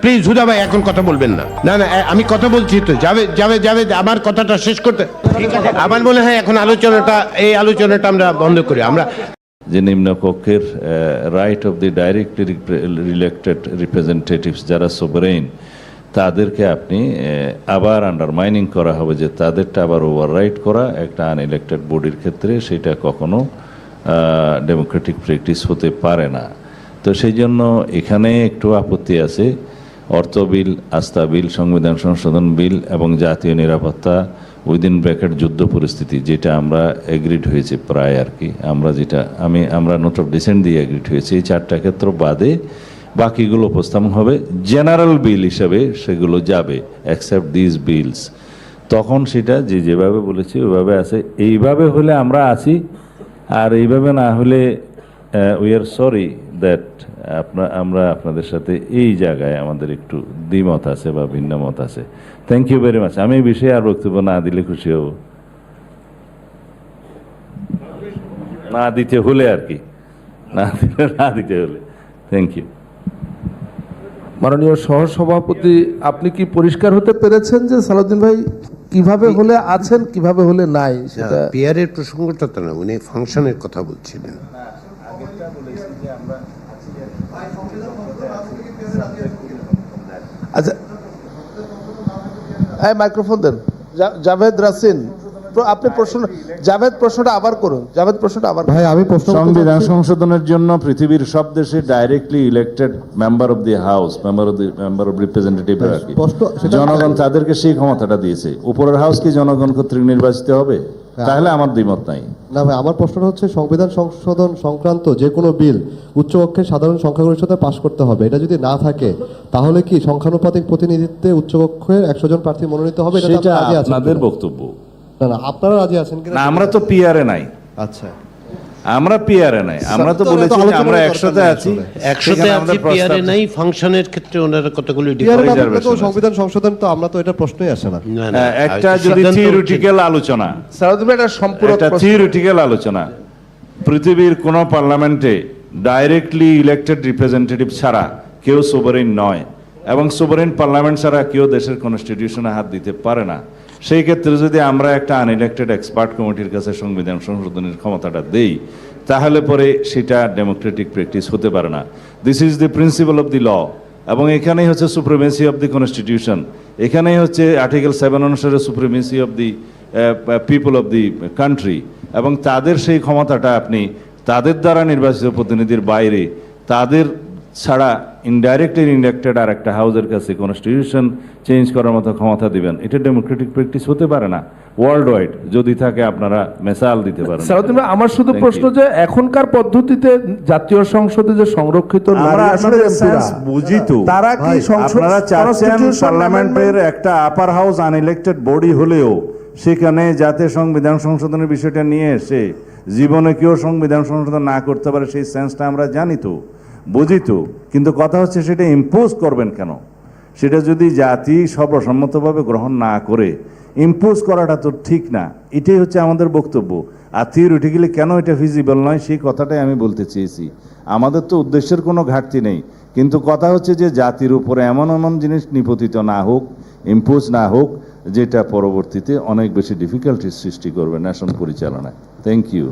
Please হুদা ভাই, এখন কথা বলবেন না। না না আমি কথা বলছি তো, যাবে যাবে যাবে, আমার কথাটা শেষ করতে আমার মনে হয় এখন আলোচনাটা, এই আলোচনাটা আমরা বন্ধ করি। আমরা যে নিম্নকক্ষের right of the directly elected representatives যারা সোভারেইন তাদেরকে আপনি আবার আন্ডারমাইনিং করা হবে যে তাদেরটা আবার ওভাররাইট করা একটা আনইলেক্টেড বডির ক্ষেত্রে, সেটা কখনো ডেমোক্রেটিক প্র্যাকটিস হতে পারে না। তো সেই জন্য এখানে একটু আপত্তি আছে। অর্থ বিল, আস্থা বিল, সংবিধান সংশোধন বিল এবং জাতীয় নিরাপত্তা উইদিন ব্র্যাকেট যুদ্ধ পরিস্থিতি, যেটা আমরা এগ্রিড হয়েছে প্রায় আর কি। আমরা যেটা, আমি, আমরা নোট অফ ডিসেন্ট দিয়ে এগ্রিড হয়েছি। এই চারটা ক্ষেত্র বাদে বাকিগুলো উপস্থাপন হবে। জেনারেল বিল হিসাবে সেগুলো যাবে অ্যাকসেপ্ট দিস বিলস তখন সেটা যে যেভাবে বলেছি, ওইভাবে আছে। এইভাবে হলে আমরা আছি, আর এইভাবে না হলে উই আর সরি দ্যাট আপনার আমরা আপনাদের সাথে এই জায়গায় আমাদের একটু দ্বিমত আছে বা ভিন্ন মত আছে। থ্যাংক ইউ ভেরি মাচ আমি এই বিষয়ে আর বক্তব্য না দিলে খুশি হব। না দিতে হলে আর কি। না দিলে না দিতে হলে। থ্যাংক ইউ মাননীয় সহসভাপতি আপনি কি পরিষ্কার হতে পেরেছেন যে সালাউদ্দিন ভাই কীভাবে হলে আছেন কীভাবে হলে নাই? সেটা পিয়ারের প্রসঙ্গটা তো না উনি ফাংশনের কথা বলছিলেন। আচ্ছা হ্যাঁ মাইক্রোফোন দেন। জাভেদ রাসিন। আপনি প্রশ্ন জাভেদ প্রশ্নটা আবার করুন জাভেদ প্রশ্নটা আবার ভাই আমি প্রশ্ন সংবিধান সংশোধনের জন্য পৃথিবীর সব দেশে directly elected member of the house member of the member of representative জনগণ তাদেরকে সেই ক্ষমতাটা দিয়েছে। উপরের হাউস কি জনগণ কর্তৃক নির্বাচিত হবে? তাহলে আমার দ্বিমত নাই। না ভাই আমার প্রশ্নটা হচ্ছে সংবিধান সংশোধন সংক্রান্ত যে কোনো বিল উচ্চকক্ষে সাধারণ সংখ্যাগরিষ্ঠতা পাশ করতে হবে। এটা যদি না থাকে তাহলে কি সংখ্যানুপাতিক প্রতিনিধিত্বে উচ্চকক্ষের একশো জন প্রার্থী মনোনীত হবে? আছেন আপনাদের বক্তব্য। না না আপনারা রাজি আছেন কিনা না আমরা তো পিয়ারে নাই। আচ্ছা। আমরা পিয়ারে নাই। আমরা তো বলেছি আমরা একসাথে আছি। একসাথে আছি নাই ফাংশনের ক্ষেত্রে ওনারা কতগুলি ব্যাপারে তো সংবিধান সংশোধন তো আমরা তো এটা প্রশ্নই আসে না। হ্যাঁ, একটা যদি থিওরিটিক্যাল আলোচনা। এটা সম্পূরক একটা প্রশ্ন। থিওরিটিক্যাল আলোচনা। পৃথিবীর কোন পার্লামেন্টে ডাইরেক্টলি ইলেক্টেড রিপ্রেজেন্টেটিভ ছাড়া কেউ সোভারেন নয়। এবং সোভারেন পার্লামেন্ট ছাড়া কেউ দেশের কনস্টিটিউশনে হাত দিতে পারে না। সেই ক্ষেত্রে যদি আমরা একটা আনইলেক্টেড এক্সপার্ট কমিটির কাছে সংবিধান সংশোধনের ক্ষমতাটা দেই, তাহলে পরে সেটা ডেমোক্রেটিক প্র্যাকটিস হতে পারে না। This is the principle of the law এবং এখানেই হচ্ছে সুপ্রিমেসি অফ দি কনস্টিটিউশন এখানেই হচ্ছে আর্টিকেল সেভেন অনুসারে supremacy of the people of the country এবং তাদের সেই ক্ষমতাটা আপনি, তাদের দ্বারা নির্বাচিত প্রতিনিধির বাইরে, তাদের ছাড়া ইনডাইরেক্টলি ইনডাইরেক্টেড আর একটা হাউসের কাছে কনস্টিটিউশন চেঞ্জ করার মতো ক্ষমতা দিবেন। এটা ডেমোক্রেটিক প্র্যাকটিস হতে পারে না। ওয়ার্ল্ড ওয়াইড যদি থাকে আপনারা মেসাল দিতে পারেন। ভাই আমার শুধু প্রশ্ন যে এখনকার পদ্ধতিতে জাতীয় সংসদে যে সংরক্ষিত আমরা নারী আসলে বুঝি তো। তারা কি সংসদ আপনারা চাচ্ছেন পার্লামেন্টের একটা আপার হাউস আনইলেক্টেড বডি হলেও সেখানে যাতে সংবিধান সংশোধনের বিষয়টা নিয়ে এসে জীবনে কেউ সংবিধান সংশোধন না করতে পারে সেই সেন্সটা আমরা জানি তো। বুঝি তো, কিন্তু কথা হচ্ছে সেটা ইম্পোজ করবেন কেন? সেটা যদি জাতি সর্বসম্মতভাবে গ্রহণ না করে ইম্পোজ করাটা তো ঠিক না। এটাই হচ্ছে আমাদের বক্তব্য। আর থিওরিটিক্যালি কেন এটা ফিজিবল নয়, সেই কথাটাই আমি বলতে চেয়েছি। আমাদের তো উদ্দেশ্যের কোনো ঘাটতি নেই। কিন্তু কথা হচ্ছে যে জাতির উপরে এমন এমন জিনিস নিপতিত না হোক ইম্পোজ না হোক, যেটা পরবর্তীতে অনেক বেশি ডিফিকাল্টির সৃষ্টি করবে ন্যাশন পরিচালনায়। Thank you